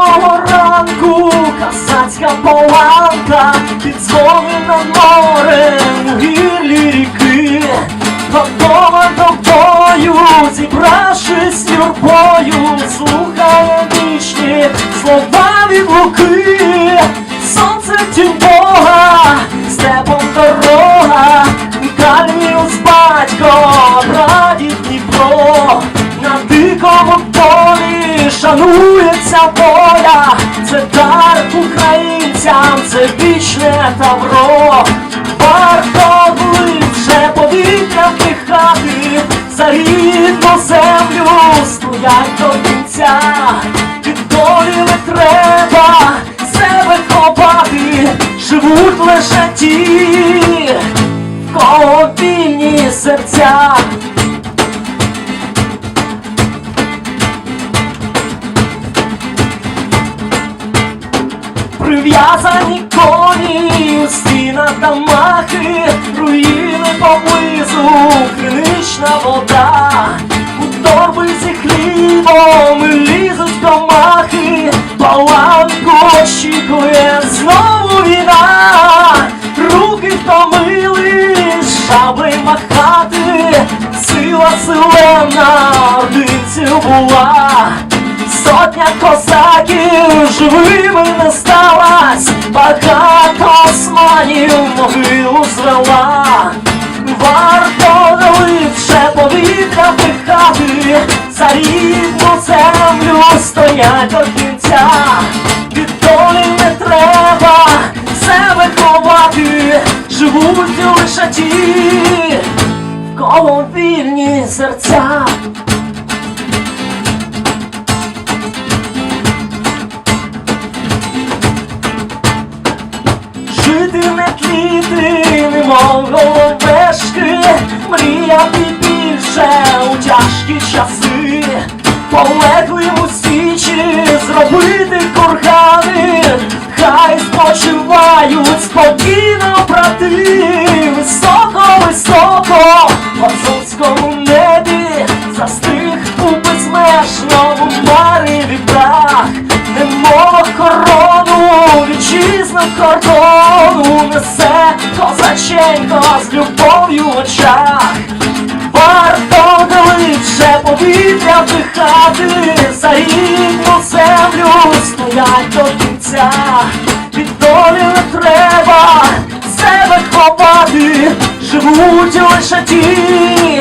ранку касацька паланка під дзвони над морем у гірлі ріки, готова до бою, зібравшись юрбою, слухає вічні слова від луки, шанується воля, це дар українцям, це вічне тавро, варто вже повітря вдихати, за рідну землю стоять до кінця, від долі не треба себе ховати, живуть лише ті, в кого вільні серця. Прив'язані коні, у стінах та махи, руїни поблизу, кринична вода, у торби хлібом лізуть комахи, паланку очікує знову війна, руки втомили, шабли махати, сила силена ординців була. Сотня козаків за рідну землю стоять до кінця. Від долі не треба себе ховати, живуть лише ті, в кого вільні серця. Полеглим у січі зробити кургани, хай спочивають спокійно брати, високо, високо, в азовському небі застиг у безмежному мареві прах, немов корону вітчизну кордону несе козаченько з любов'ю в очах. Варто глибше повітря вдихати, за рідну землю стоять до кінця. Від долі не треба себе ховати, живуть лише ті,